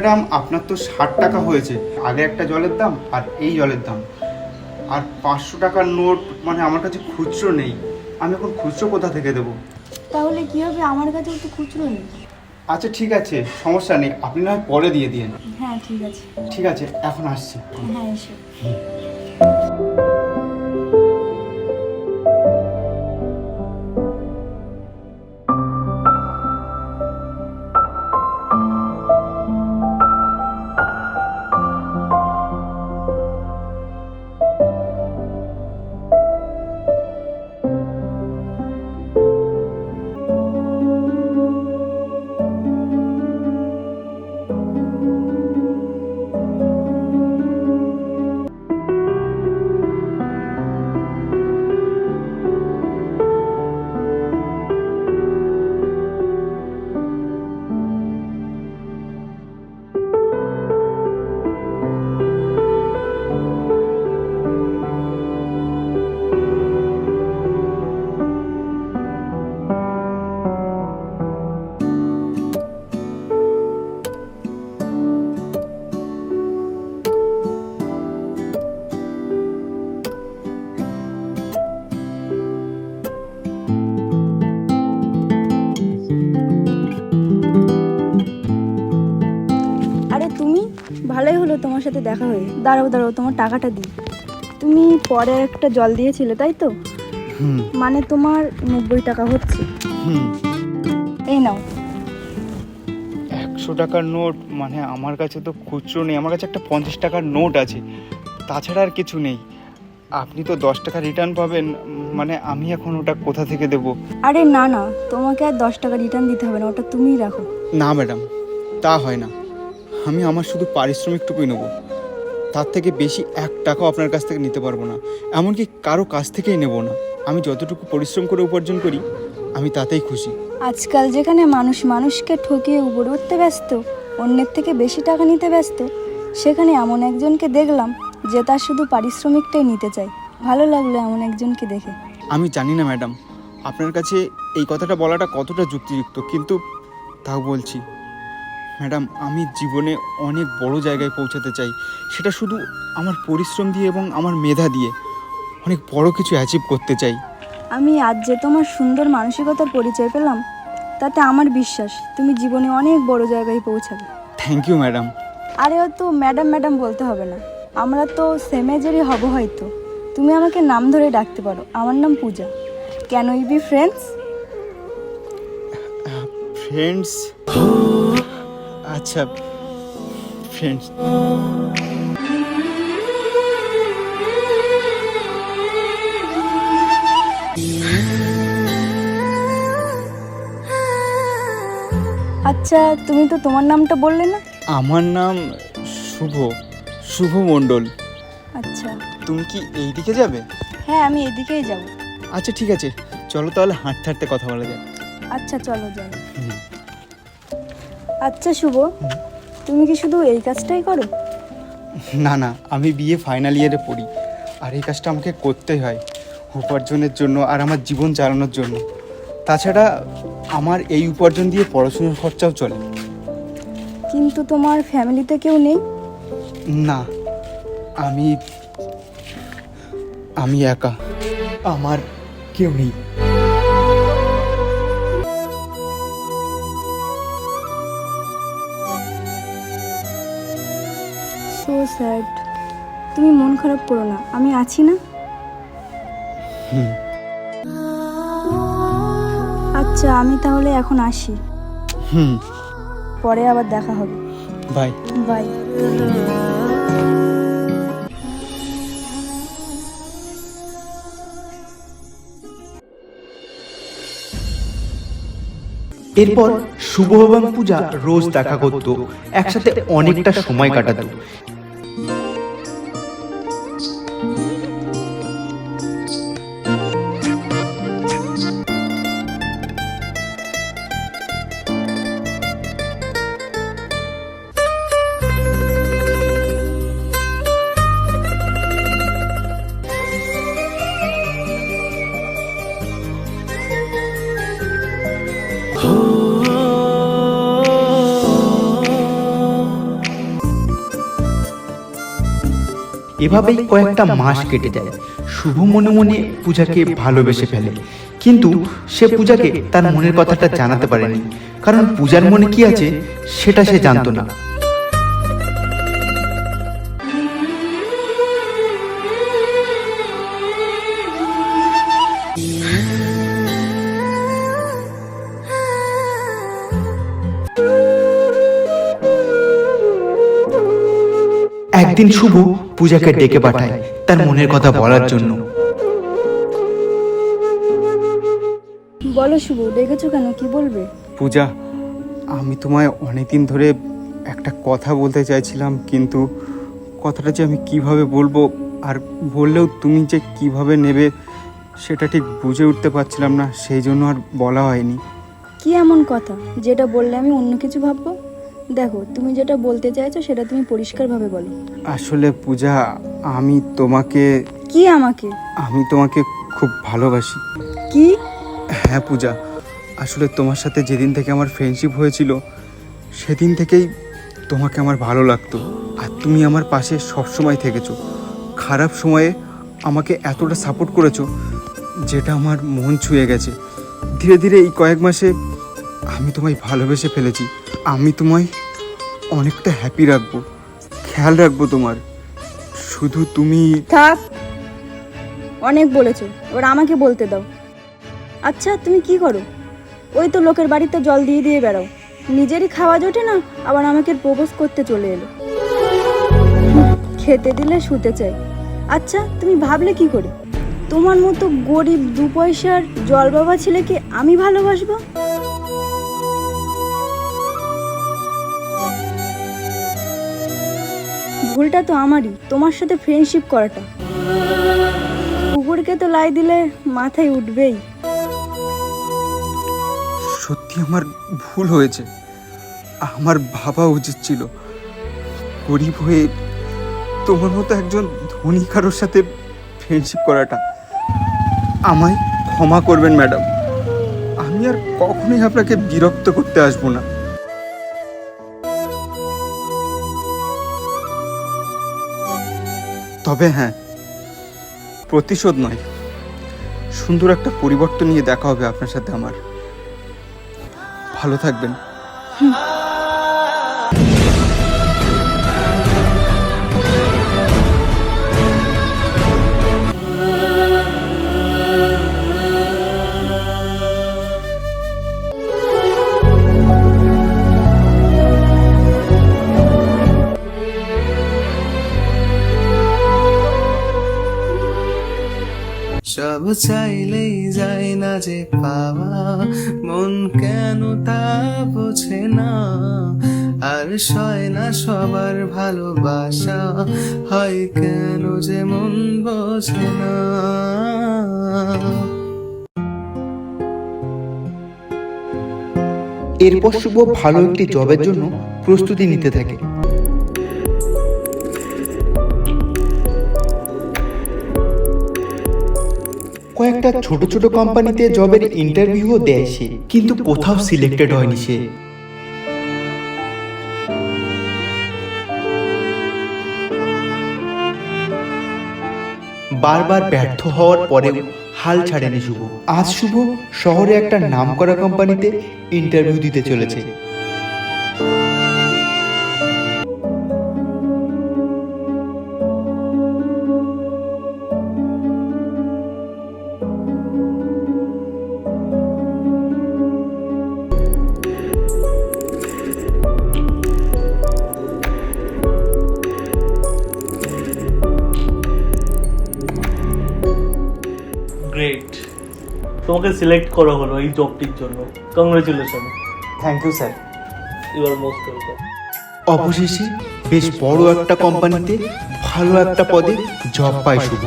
Madam আপনার তো ষাট টাকা হয়েছে। আগে একটা জলের দাম আর এই জলের দাম। আর পাঁচশো টাকার নোট মানে আমার কাছে খুচরো নেই। আমি এখন খুচরো কোথা থেকে দেবো? তাহলে কি হবে? আমার কাছে তো খুচরো নেই। আচ্ছা ঠিক আছে সমস্যা নেই। আপনি না পরে দিয়ে দিন হ্যাঁ ঠিক আছে। ঠিক আছে এখন আসছি। হ্যাঁ এসো। দাঁড়াও দাঁড়াও তোমার টাকাটা দিই। তুমি পরে একটা জল দিয়েছিলে তাই তো? মানে তোমার নব্বই টাকা হচ্ছে। এই নাও। একশো টাকার নোট মানে আমার কাছে তো খুচরো নেই আমার কাছে একটা পঞ্চাশ টাকার নোট আছে তাছাড়া আর কিছু নেই। আপনি তো দশ টাকা রিটার্ন পাবেন মানে আমি এখন ওটা কোথা থেকে দেব? আরে না না তোমাকে আর দশ টাকা রিটার্ন দিতে হবে না ওটা তুমিই রাখো। না ম্যাডাম তা হয় না। আমি আমার শুধু পারিশ্রমিকটুকুই নেব। তার থেকে বেশি এক টাকাও আপনার কাছ থেকে নিতে পারব না। এমনকি কারও কাছ থেকেই নেব না। আমি যতটুকু পরিশ্রম করে উপার্জন করি আমি তাতেই খুশি। আজকাল যেখানে মানুষ মানুষকে ঠকিয়ে উপরে উঠতে ব্যস্ত অন্যের থেকে বেশি টাকা নিতে ব্যস্ত সেখানে এমন একজনকে দেখলাম যে তার শুধু পারিশ্রমিকটাই নিতে চায়। ভালো লাগল এমন একজনকে দেখে। আমি জানি না ম্যাডাম। আপনার কাছে এই কথাটা বলাটা কতটা যুক্তিযুক্ত কিন্তু তাও বলছি। ম্যাডাম আমি জীবনে অনেক বড় জায়গায় পৌঁছাতে চাই। সেটা শুধু আমার পরিশ্রম দিয়ে এবং আমার মেধা দিয়ে। অনেক বড় কিছু অ্যাচিভ করতে চাই। আমি আজ যে তোমার সুন্দর মানসিকতার পরিচয় পেলাম তাতে আমার বিশ্বাস তুমি জীবনে অনেক বড় জায়গায় পৌঁছাবে। থ্যাংক ইউ ম্যাডাম আরে তো ম্যাডাম ম্যাডাম বলতে হবে না। আমরা তো সেমেজেরই হব হয়তো। তুমি আমাকে নাম ধরে ডাকতে পারো। আমার নাম Puja. Can we be friends friends আচ্ছা ফ্রেন্ডস আচ্ছা তুমি তো তোমার নামটা বললে না? আমার নাম শুভ শুভ মণ্ডল। আচ্ছা। তুমি কি এই দিকে যাবে? হ্যাঁ আমি এদিকেই যাব। আচ্ছা ঠিক আছে। চলো তাহলে হাঁটতে হাঁটতে কথা বলা যায় আচ্ছা চলো যাই। আচ্ছা শুভ। তুমি কি শুধু এই কাজটাই করো? না না আমি বিয়ে ফাইনাল ইয়ারে পড়ি। আর এই কাজটা আমাকে করতেই হয় উপার্জনের জন্য আর আমার জীবন চালানোর জন্য। তাছাড়া আমার এই উপার্জন দিয়ে পড়াশোনার খরচাও চলে। কিন্তু তোমার ফ্যামিলিতে কেউ নেই? না আমি আমি একা। আমার কেউ নেই। সো স্যাড তুমি মন খারাপ করো না আমি আছি না? আচ্ছা আমি তাহলে এখন আসি। হুম। পরে আবার দেখা হবে। বাই। বাই। এরপর শুভ এবং পূজা রোজ দেখা করত একসাথে অনেকটা সময় কাটাতো। এভাবেই কয়েকটা মাস কেটে যায়। শুভ মনে মনে পূজাকে ভালোবেসে ফেলে। কিন্তু সে পূজাকে তার মনের কথাটা জানাতে পারেনি। কারণ পূজার মনে কি আছে, সেটা সে জানতো না। একদিন শুভ পূজাকে ডেকে পাঠায় তার মনের কথা বলার জন্য। বলো শুভ ডেকেছো কেন? কি বলবে? পূজা আমি তোমায় অনেকদিন ধরে একটা কথা বলতে চাইছিলাম কিন্তু কথাটা যে আমি কীভাবে বলব আর বললেও তুমি যে কীভাবে নেবে সেটা ঠিক বুঝে উঠতে পারছিলাম না সেই জন্য আর বলা হয়নি। কি এমন কথা? যেটা বললে আমি অন্য কিছু ভাববো? দেখো তুমি যেটা বলতে চাইছো সেটা তুমি পরিষ্কারভাবে বলো। আসলে পূজা আমি তোমাকে কি আমাকে? আমি তোমাকে খুব ভালোবাসি। কি? হ্যাঁ পূজা আসলে তোমার সাথে যেদিন থেকে আমার ফ্রেন্ডশিপ হয়েছিল সেদিন থেকেই তোমাকে আমার ভালো লাগতো। আর তুমি আমার পাশে সবসময় থেকেছো। খারাপ সময়ে আমাকে এতটা সাপোর্ট করেছ যেটা আমার মন ছুঁয়ে গেছে। ধীরে ধীরে এই কয়েক মাসে আমি তোমায় ভালোবেসে ফেলেছি। আমি তোমায় অনেকটা হ্যাপি রাখব, খেয়াল রাখব তোমার। শুধু তুমি থাক, অনেক বলেছ, এবার আমাকে বলতে দাও। আচ্ছা তুমি কি করো? ওই তো লোকের বাড়িতে জল দিয়ে দিয়ে বেড়াও। নিজেরই খাওয়া জোটে না, আবার আমাকে প্রপোজ করতে চলে এলো। খেতে দিলে শুতে চাই আচ্ছা তুমি ভাবলে কি করে? তোমার মতো গরিব দু পয়সার জল বাবা ছেলেকে আমি ভালোবাসবো? ভুলটা তো আমারই, তোমার সাথে ফ্রেন্ডশিপ করাটা। কুকুরকে তো লাই দিলে মাথায় উঠবেই। সত্যি আমার ভুল হয়েছে। আমার ভাবা উচিত ছিল। গরিব হয়ে তোমার মতো একজন ধনী কারোর সাথে ফ্রেন্ডশিপ করাটা। আমায় ক্ষমা করবেন ম্যাডাম আমি আর কখনোই আপনাকে বিরক্ত করতে আসব না। তবে হ্যাঁ প্রতিশোধ নয়। সুন্দর একটা পরিবর্তন নিয়ে দেখা হবে আপনার সাথে আমার। ভালো থাকবেন। সব চাইলেই যায় না যে পাওয়া। মন কেন তা বোঝে না। আর সয় না সবার ভালোবাসা, হয় কেন যে মন বোঝে না। এরপর শুভ ভালো একটি জবের জন্য প্রস্তুতি নিতে থাকে। কয়েকটা ছোট ছোট কোম্পানিতে জবের ইন্টারভিউও দেয় সে। কিন্তু কোথাও সিলেক্টেড হয়নি সে। বারবার ব্যর্থ হওয়ার পরেও হাল ছাড়েনি শুভ। আজ শুভ শহরে একটা নামকরা কোম্পানিতে ইন্টারভিউ দিতে চলেছে। তোমাকে সিলেক্ট করা হলো এই জবটির জন্য। Congratulation thank you sir you are most welcome অবশেষে বেশ বড় একটা কোম্পানিতে ভালো একটা পদে জব পায় শুভ।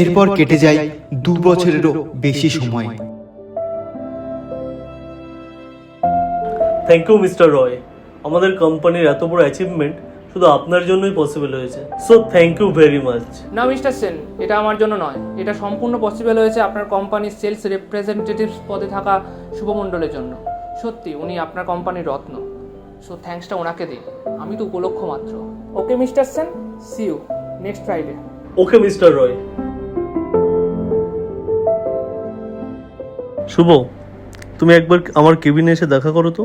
এরপর কেটে যায় দু বছরেরও বেশি সময়। থ্যাংক ইউ মিস্টার রয় আমাদের কোম্পানির এত বড় অ্যাচিভমেন্ট শুধু আপনার জন্যই পসিবল হয়েছে। So thank you very much না মিস্টার সেন এটা আমার জন্য নয়। এটা সম্পূর্ণ পসিবল হয়েছে আপনার কোম্পানির সেলস রিপ্রেজেন্টেটিভ পদে থাকা শুভমণ্ডলের জন্য। সত্যি উনি আপনার কোম্পানির রত্ন। সো থ্যাঙ্কসটা ওনাকে দিন। আমি তো উপলক্ষ মাত্র। Okay mister Sen see you next Friday okay mister Roy Shubho তুমি একবার আমার কেবিনে এসে দেখা করো তো।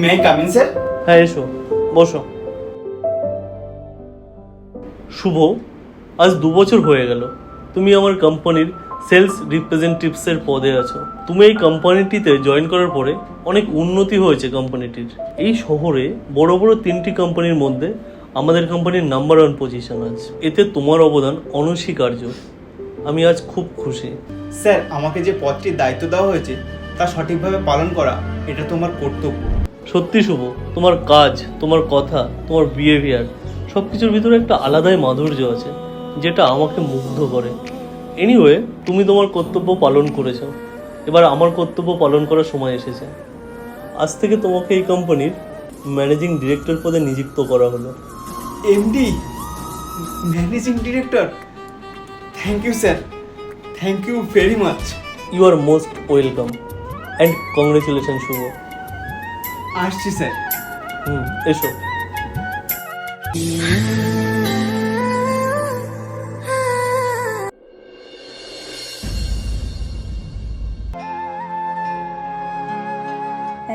মে কামিন স্যার হ্যাঁ এসো বসো। শুভ আজ দু বছর হয়ে গেল। তুমি আমার কোম্পানির সেলস রিপ্রেজেন্টেটিভসের পদে আছো। তুমি এই কোম্পানিটিতে জয়েন করার পরে অনেক উন্নতি হয়েছে কোম্পানিটির। এই শহরে বড় বড় তিনটি কোম্পানির মধ্যে আমাদের কোম্পানির নাম্বার ওয়ান পজিশন আছে এতে তোমার অবদান অনস্বীকার্য। আমি আজ খুব খুশি। স্যার আমাকে যে পদটির দায়িত্ব দেওয়া হয়েছে তা সঠিকভাবে পালন করা এটা তোমার কর্তব্য। সত্যি শুভ তোমার কাজ তোমার কথা তোমার বিহেভিয়ার সব কিছুর ভিতরে একটা আলাদাই মাধুর্য আছে যেটা আমাকে মুগ্ধ করে। এনিওয়ে তুমি তোমার কর্তব্য পালন করেছ। এবার আমার কর্তব্য পালন করার সময় এসেছে। আজ থেকে তোমাকে এই কোম্পানির ম্যানেজিং ডিরেক্টর পদে নিযুক্ত করা হলো। MD managing director thank you sir thank you very much you are most welcome and congratulation Shubho. আসছি স্যার। হুম এসো।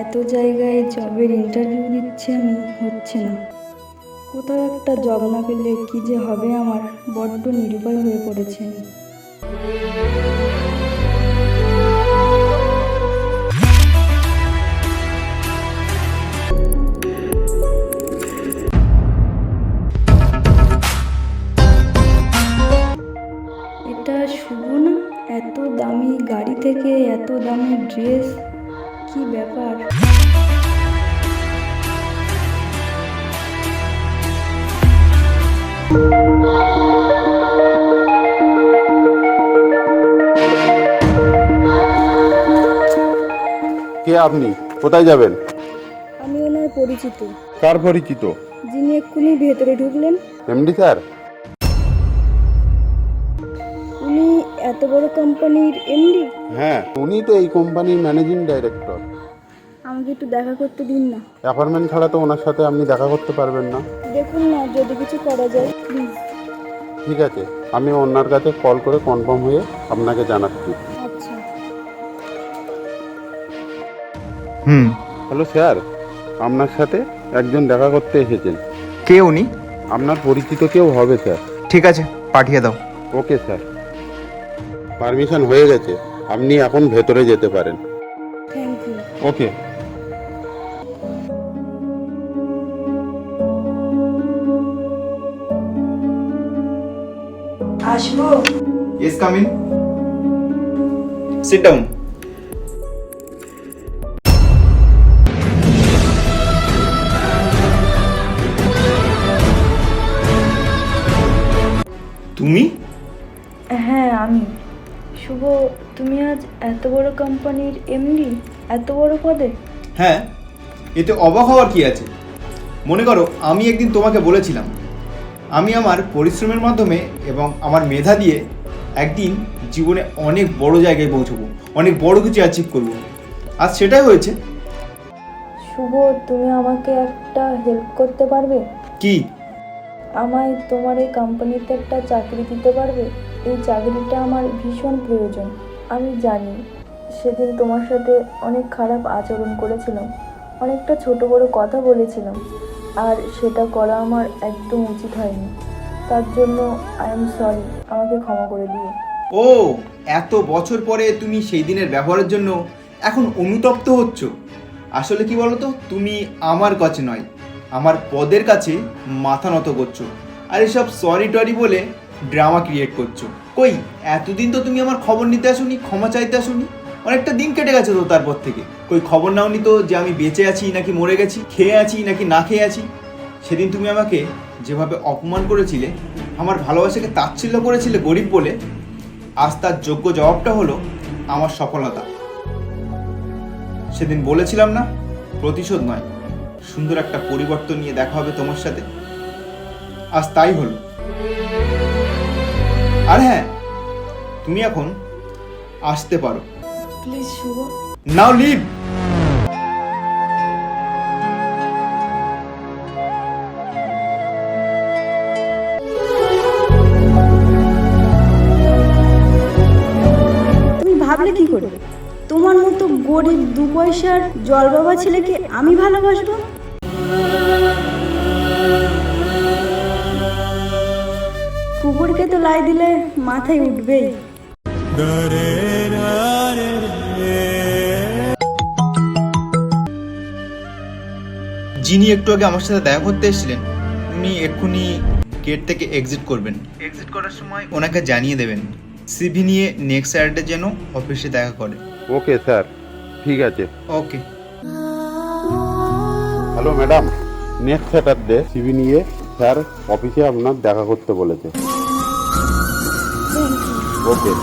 এত জায়গায় জবের ইন্টারভিউ দিচ্ছি আমি হচ্ছে না। কোথাও একটা জব না পেলে কি যে হবে আমার বড্ড নিরুপায় হয়ে পড়েছে থেকে এত দামি ড্রেস? কি ব্যাপার? কে আপনি? কোথায় যাবেন? আমি ওনার পরিচিত। কার পরিচিত? যিনি এক্ষুনি ভেতরে ঢুকলেন। MD sir? এত বড় কোম্পানির এমডি হ্যাঁ। উনি তো এই কোম্পানির ম্যানেজিং ডাইরেক্টর আমাকে একটু দেখা করতে দিন না। অ্যাপার্টমেন্ট ছাড়া তো ওনার সাথে আপনি দেখা করতে পারবেন না। দেখুন না যদি কিছু করা যায় প্লিজ ঠিক আছে আমি ওনার কাছে কল করে কনফার্ম হয়ে আপনাকে জানাচ্ছি। আচ্ছা। হুম। হ্যালো স্যার আপনার সাথে একজন দেখা করতে এসেছেন। কে উনি? আপনার পরিচিত কেউ হবে স্যার ঠিক আছে পাঠিয়ে দাও। ওকে স্যার পারমিশন হয়ে গেছে আপনি এখন ভেতরে যেতে পারেন। Thank you okay. আসব? ইয়েস কামিন সিট ডাউন এত বড় কোম্পানির এমডি এত বড় পদে? হ্যাঁ এতে অবাক হওয়ার কি আছে? মনে করো আমি একদিন তোমাকে বলেছিলাম আমি আমার পরিশ্রমের মাধ্যমে এবং আমার মেধা দিয়ে একদিন জীবনে অনেক বড় জায়গায় পৌঁছবো অনেক বড় কিছু অ্যাচিভ করব। আর সেটাই হয়েছে। শুভ তুমি আমাকে একটা হেল্প করতে পারবে? কি? আমায় তোমার এই কোম্পানিতে একটা চাকরি দিতে পারবে? এই চাকরিটা আমার ভীষণ প্রয়োজন। আমি জানি, সেদিন তোমার সাথে অনেক খারাপ আচরণ করেছিলাম, অনেকটা ছোট বড় কথা বলেছিলাম, আর সেটা করা আমার একদম উচিত হয়নি। তার জন্য আই এম সরি আমাকে ক্ষমা করে দিও। ও, এত বছর পরে তুমি সেই দিনের ব্যবহারের জন্য এখন অনুতপ্ত হচ্ছ। আসলে কি বলতো, তুমি আমার কাছে নয়, আমার পদের কাছে মাথা নত করছ, আর এসব সরি টরি বলে ড্রামা ক্রিয়েট করছ। কই? এতদিন তো তুমি আমার খবর নিতে আসোনি, ক্ষমা চাইতে আসোনি। অনেকটা দিন কেটে গেছে তো তারপর থেকে। কই, খবর নাওনি তো যে আমি বেঁচে আছি নাকি মরে গেছি, খেয়ে আছি নাকি না খেয়ে আছি। সেদিন তুমি আমাকে যেভাবে অপমান করেছিলে, আমার ভালোবাসাকে তাচ্ছিল্য করেছিলে গরিব বলে, আজ তার যোগ্য জবাবটা হলো আমার সফলতা। সেদিন বলেছিলাম না, প্রতিশোধ নয়। সুন্দর একটা পরিবর্তন নিয়ে দেখা হবে তোমার সাথে। আজ তাই হলো। আর হ্যাঁ তুমি এখন আসতে পারো। Please Shubho. নাও লিভ তুমি ভাবলে কি করে? তোমার মতো গরিব দু পয়সার জল বাবা ছেলেকে আমি ভালোবাসবো? কুকুরকে তো লাই দিলে মাথায় উঠবেই। যিনি একটু আগে আমার সাথে দেখা করতে এসেছিলেন উনি এক্ষুনি গেট থেকে এক্সিট করবেন। এক্সিট করার সময় ওনাকে জানিয়ে দেবেন। সিভি নিয়ে নেক্সট স্যাটারডে যেন অফিসে দেখা করে। ওকে স্যার ঠিক আছে। Okay hello madam next Saturday CV নিয়ে স্যার অফিসে আপনার দেখা করতে বলেছে। ওকে